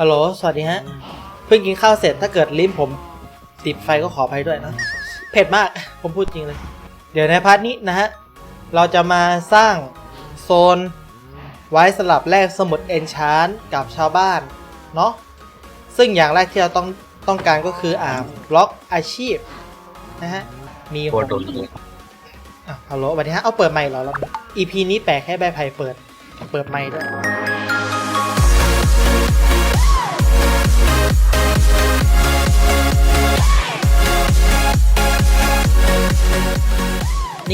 ฮัลโหล สวัสดีฮะ เพิ่งกินข้าวเสร็จ ถ้าเกิดลิ้นผม ติดไฟก็ขออภัยด้วยนะ เผ็ดมาก ผมพูดจริงเลย เดี๋ยวในพาร์ทนี้นะฮะ เราจะมาสร้างโซน ไว้สลับแลกสมุดเอนชานกับชาวบ้าน เนาะ ซึ่งอย่างแรกที่เราต้องต้องการก็คืออ่าบล็อกอาชีพ นะฮะ มีโคตรโดนเลยอะฮัลโหลสวัสดีฮะ เอาเปิดไมค์เหรอเรา EP นี้แปลกให้ใบไผ่เปิด เปิดไมค์ด้วย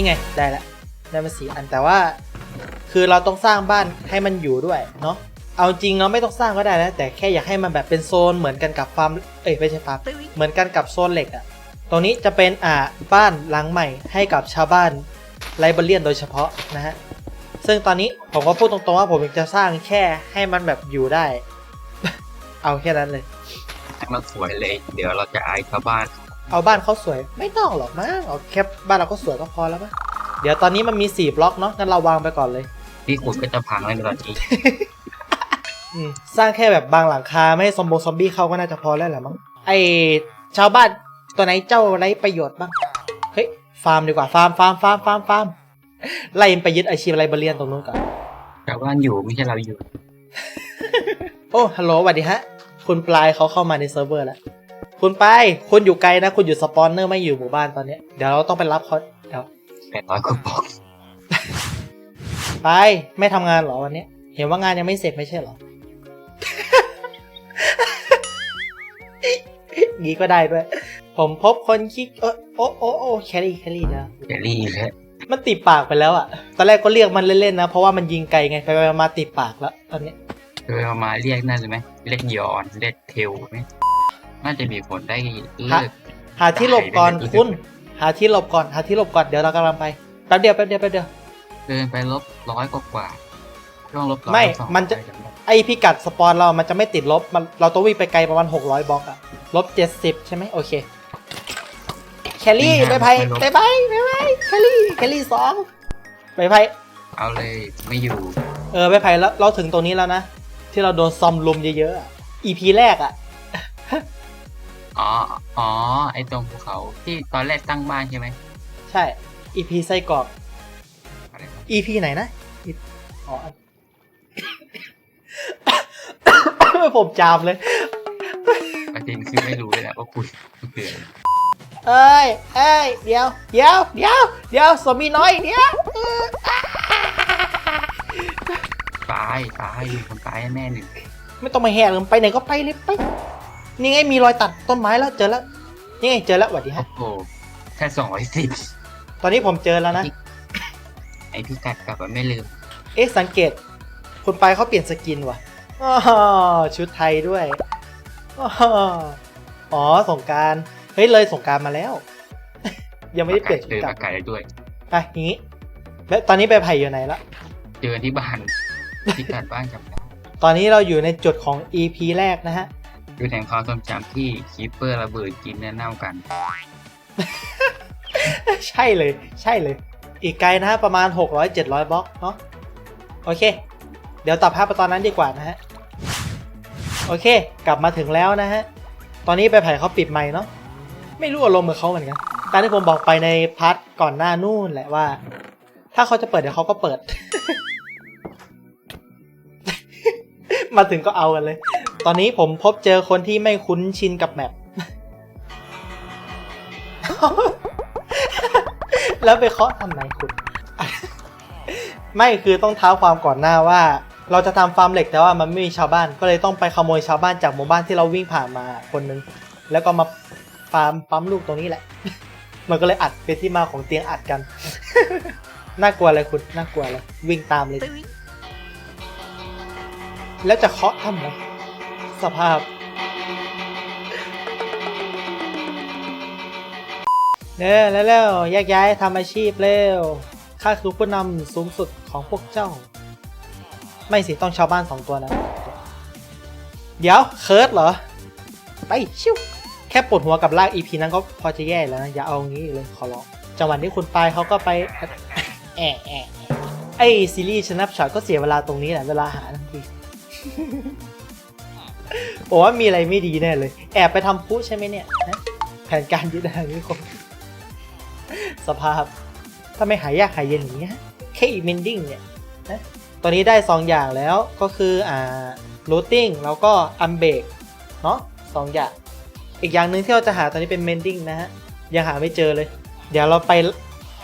นี่ไงได้ละได้มาสี่อันแต่ว่า คือเราต้องสร้างบ้านให้มันอยู่ด้วยเนาะเอาจริงเนาไม่ต้องสร้างก็ได้นะแต่แค่อยากให้มันแบบเป็นโซนเหมือนกันกับฟาร์มเอ้ยไม่ใช่ฟาร์มเหมือนกันกับโซนเหล็กอะตรงนี้จะเป็นอ่าบ้านหลังใหม่ให้กับชาวบ้านไลเบเรียนโดยเฉพาะนะฮะซึ่งตอนนี้ผมก็พูดตรงๆว่าผมจะสร้างแค่ให้มันแบบอยู่ได้ เอาแค่นั้นเลยให้มันสวยเลย เดี๋ยวเราจะอายชาวบ้าน เอาบ้านเขาสวย ไม่ต้องหรอกมั้งเอาแค่บ้านเราก็สวยก็พอแล้วมั้งเดี๋ยวตอนนี้มันมีสี่บล็อกเนาะงั้นเราวางไปก่อนเลยที่ขุดก็จะพังแล้วในตอนนี้อืมสร้างแค่แบบบางหลังคาไม่ให้ซอมโบซอมบี้เข้าก็น่าจะพอแล้วแหละมั้งไอชาวบ้านตัวไหนเจ้าไรประโยชน์บ้างเฮ้ยฟาร์มดีกว่าฟาร์มฟาร์มฟาร์มฟาร์มฟาร์มไล่มันไปยึดอาชีพไรเบเรียนตรงนู้นก่อนชาวบ้านอยู่ไม่ใช่เราอยู่ โอ้ฮัลโหลสวัสดีฮะ คุณปลายเขาเข้ามาในเซิร์ฟเวอร์แล้ว คุณปลายคุณอยู่ไกลนะ คุณอยู่สปอนเนอร์ไม่อยู่หมู่บ้านตอนเนี้ยเดี๋ยวเราต้องไปรับเขาเดี๋ยวแปดร้อยกว่าบอก ไปไม่ทำงานเหรอวันเนี้ย เห็นว่างานยังไม่เสร็จไม่ใช่เหรอ งี้ก็ได้ด้วย ผมพบคนคิกเออโอ้โอ้โอ้แครี่แครี่นะเดลี่แล้วมันติดปากไปแล้วอะตอนแรกก็เรียกมันเล่นๆนะ เพราะว่ามันยิงไกลไง ไปๆมาๆติดปากแล้วตอนเนี้ย เคยเอามาเรียกนั่นเลยไหมเรียกยอน เรียกเทลไหม น่าจะมีผลได้เลิกหาที่หลบก่อนได้ได้คุณ หาที่หลบก่อน หาที่หลบก่อน เดี๋ยวเรากำลังไป แป๊บเดียว แป๊บเดียว แป๊บเดียว เดินไปลบร้อยกว่ากว่าช่วงลบร้อยไม่สองมันจะร้อยำได้ไอพิกัดสปอนเรา มันจะไม่ติดลบ มัน เราต้องวิ่งไปไกลประมาณ600บล็อกอะลบ70ใช่ไหมโอเค แคลรี่ไปไปไปไปไปไปแคลรี่ แคลรี่สองไปไปเอาเลยไม่อยู่ เออไปไปแล้ว เราถึงตรงนี้แล้วนะ ที่เราโดนซอมลุมเยอะๆอะ EP แรกอะ อ๋อ อ๋อ ไอตรงภูเขาที่ตอนแรกตั้งบ้านใช่ไหม ใช่ EP ไส้กรอก อะไรนะ EP ไหนนะ EP อ๋อ ผมจามเลย ประเด็นคือไม่รู้เลยนะว่าคุณคืออะไรเอ้ยเอ้ย เดี๋ยว เดี๋ยว เดี๋ยว เดี๋ยวสมีน้อย เดี๋ยวตาย ตายมีคนตายแน่ๆหนึ่งไม่ต้องมาแห่เลยไปไหนก็ไปเลยไป นี่ไงมีรอยตัดต้นไม้แล้วเจอแล้วนี่ไงเจอแล้วสวัสดีโอ้ฮะโหแค่สองร้อยสิบตอนนี้ผมเจอแล้วนะ ไอพี่กัดกลับมาไม่ลืม เอ๊ะสังเกต คุณไปเขาเปลี่ยนสกินว่ะอ้อชุดไทยด้วยอ้ออ๋อสงกรารเฮ้ยเลยสงกรารมาแล้ว ยังไม่ได้เปลี่ยนชุดเจอกลับปากไก่ได้ด้วย ไปอย่างงี้ แล้วตอนนี้ไปไผ่อยู่ไหนละ เจอที่บ้าน พี่กัดบ้านจำได้ตอนนี้เราอยู่ในจุดของ EP แรกนะฮะ คือแห่งความทรงจำที่คีปเปอร์ระเบิดกินแน่เน่ากัน ใช่เลย ใช่เลย อีกไกลนะฮะ ประมาณ 600 700บล็อกเนาะโอเค เดี๋ยวตัดภาพไปตอนนั้นดีกว่านะฮะ โอเค กลับมาถึงแล้วนะฮะ ตอนนี้ไปไผ่เขาปิดไมค์เนาะไม่รู้อารมณ์กับเขาเหมือนกันตามที่ผมบอกไปในพาร์ทก่อนหน้านู่นแหละว่า ถ้าเขาจะเปิดเดี๋ยวเขาก็เปิด มาถึงก็เอากันเลย ตอนนี้ผมพบเจอคนที่ไม่คุ้นชินกับแมป แล้วไปเคาะทำไมคุณ ไม่คือต้องเท้าความก่อนหน้าว่า เราจะทำฟาร์มเหล็กแต่ว่ามันไม่มีชาวบ้าน ก็เลยต้องไปขโมยชาวบ้านจากหมู่บ้านที่เราวิ่งผ่านมาคนหนึง แล้วก็มาฟาร์มปั๊มลูกตรงนี้แหละ มันก็เลยอัดเป็นที่มาของเตียงอัดกัน น่ากลัวอะไรคุณ น่ากลัวอะไรวิ่งตามเลย แล้วจะเคาะทำไม สภาพเร็วเร็วเร็วแยกย้ายทำอาชีพเร็วข้าคือผู้นำสูงสุดของพวกเจ้า ไม่สิ ต้องชาวบ้านสองตัวนะ เดี๋ยว เคิร์ดเหรอ ไป ชิวแค่ปวดหัวกับลากอีพีนั้นก็พอจะแย่แล้วนะ อย่าเอางี้เลยขอร้องจังหวะนี้คุณปายเขาก็ไปแอะแอะไอซีรีส์ชนับช็อตก็เสียเวลาตรงนี้แหละเวลาหาทั้งที ผมว่ามีอะไรไม่ดีแน่เลย แอบไปทำพุใช่ไหมเนี่ยฮะแผนการยึดอาณานิคมสภาพทำไมหายากหายเย็นอย่างนี้ฮะแค่อีเมนดิ้งเนี่ยนะตอนนี้ได้ 2 อย่างแล้วก็คืออ่ารูทติ้งแล้วก็อัมเบกเนาะสองอย่าง อีกอย่างหนึ่งที่เราจะหาตอนนี้เป็นเมนดิ้งนะฮะ ยังหาไม่เจอเลย เดี๋ยวเราไป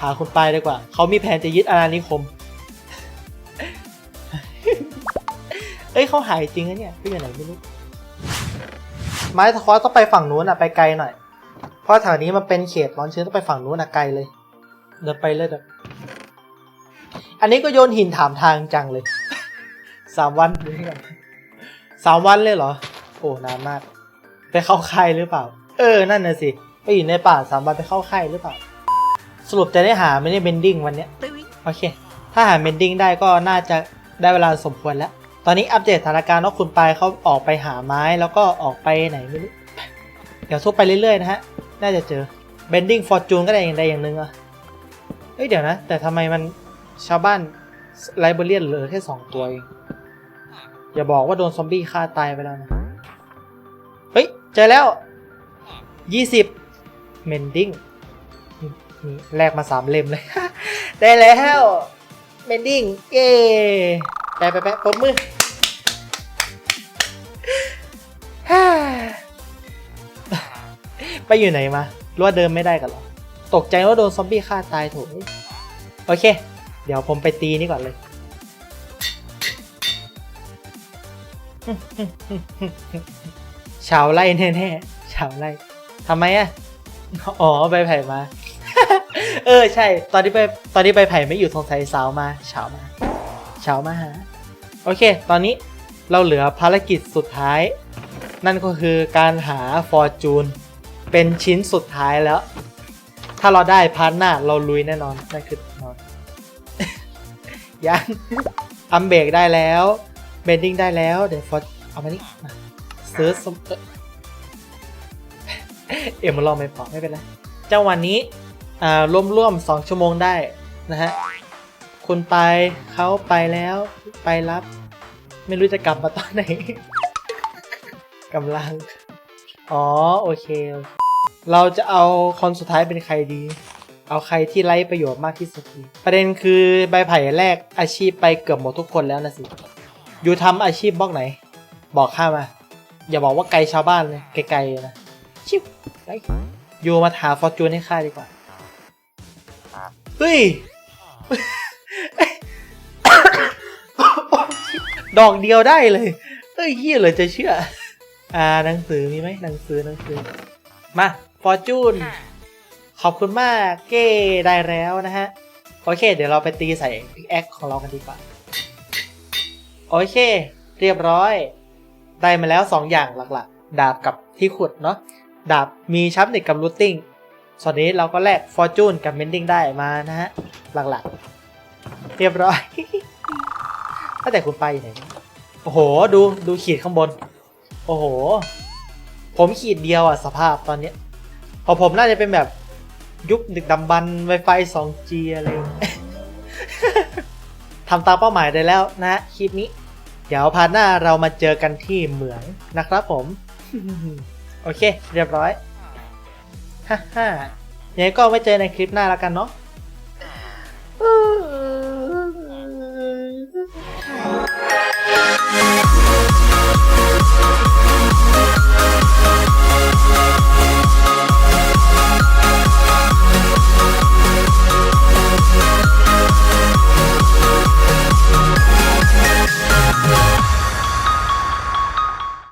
หาคุณปายดีกว่า เขามีแผนจะยึดอาณานิคม เอ้ยเขาหายจริงนะเนี่ยพี่อยู่ไหนไม่รู้ ไม้ตะคอต้องไปฝั่งนู้นอะไปไกลหน่อย เพราะแถวนี้มันเป็นเขตร้อนชื้นต้องไปฝั่งนู้นอะไกลเลย เดินไปเลยเดินอันนี้ก็โยนหินถามทางจังเลย สามวันดูนี่ก่อนสามวันเลยเหรอ โอ้นานมาก ไปเข้าค่ายหรือเปล่า เออ นั่นน่ะสิ ไปอยู่ในป่าสามวันไปเข้าค่ายหรือเปล่า สรุปจะได้หาไม่ได้เบนดิ้งวันเนี้ย โอเค ถ้าหาเมนดิ้งได้ก็น่าจะได้เวลาสมควรแล้ว ตอนนี้อัปเดตสถานการณ์ว่าคุณปายเขาออกไปหาไม้แล้วก็ออกไปไหนไม่รู้เดี๋ยวทุบไปเรื่อยๆนะฮะ น่าจะเจอ Bending Fortune ก็ได้อย่างใดอย่างหนึ่งอะเฮ้ยเดี๋ยวนะ แต่ทำไมมันชาวบ้านไลเบเรียนเหลือแค่สองตัวเอง อย่าบอกว่าโดนซอมบี้ฆ่าตายไปแล้วนะ เฮ้ย เจอแล้วยี่สิบ Mending นี่นี่แลกมาสามเล่มเลย ได้แล้ว เมนดิ้งเย้ไปไปไปปรบมือ ไปอยู่ไหนมารู้ว่าเดินไม่ได้กันหรอ ตกใจว่าโดนซอมบี้ฆ่าตายโถยโอเค เดี๋ยวผมไปตีนี่ก่อนเลย ชาวไล่แน่ๆ ชาวไล่ทำไมอะ อ๋อใบไผ่มา เออใช่ ตอนที่ไปตอนที่ใบไผ่ไม่อยู่สงสัยสาวมาเช้ามาเช้ามาหา โอเค ตอนนี้เราเหลือภารกิจสุดท้าย นั่นก็คือการหาฟอร์จูน เป็นชิ้นสุดท้ายแล้ว ถ้าเราได้พาร์ทหน้าเราลุยแน่นอนนั่นคือนอนยังอัมเบกได้แล้วเบนดิ้งได้แล้วเดี๋ยวฟอร์เอามานี่มาซื้อสมเอ็มลองไม่พอไม่เป็นไรเจ้าวันนี้อ่าร่วมร่วมๆสองชั่วโมงได้นะฮะคุณไปเขาไปแล้วไปรับ ไม่รู้จะกลับมาตอนไหนกำลัง อ๋อ โอเค เราจะเอาคนสุดท้ายเป็นใครดี เอาใครที่ไร้ประโยชน์มากที่สุดดีประเด็นคือใบไผ่แรกอาชีพไปเกือบหมดทุกคนแล้วนะสิ อยู่ทำอาชีพบล็อกไหน บอกข้ามา อย่าบอกว่าไกลชาวบ้านเลย ไกลๆนะ ชิวไอยู่มาหาฟอร์จูนให้ข้าดีกว่า เฮ้ย ดอกเดียวได้เลยเฮ้ยเฮียเลยจะเชื่อ อ่าหนังสือมีไหมหนังสือหนังสือ มา ฟอร์จูน ขอบคุณมาก เก้ได้แล้วนะฮะ โอเค เดี๋ยวเราไปตีใส่พิกแอคของเรากันดีกว่า โอเค เรียบร้อย ได้มาแล้ว 2 อย่างหลักๆ ดาบกับที่ขุดเนาะ ดาบมีชับเน็ตกับรูทติ้ง ส่วนนี้เราก็แลกฟอร์จูนกับเมนดิ้งได้มานะฮะ หลักๆ เรียบร้อยก็แต่คุณไปอยู่ไหนเนี่ยโอ้โห ดู ดูขีดข้างบน โอ้โห ผมขีดเดียวอะ สภาพตอนเนี้ย ของผมน่าจะเป็นแบบยุคดึกดำบรรพ์ Wi-Fi 2G อะไรอย่างเงี้ยทำตามเป้าหมายได้แล้วนะฮะคลิปนี้ เดี๋ยวพาร์ทหน้าเรามาเจอกันที่เหมืองนะครับผม โอเค เรียบร้อยฮ่าฮ่ายังไงก็ไว้เจอในคลิปหน้าแล้วกันเนาะ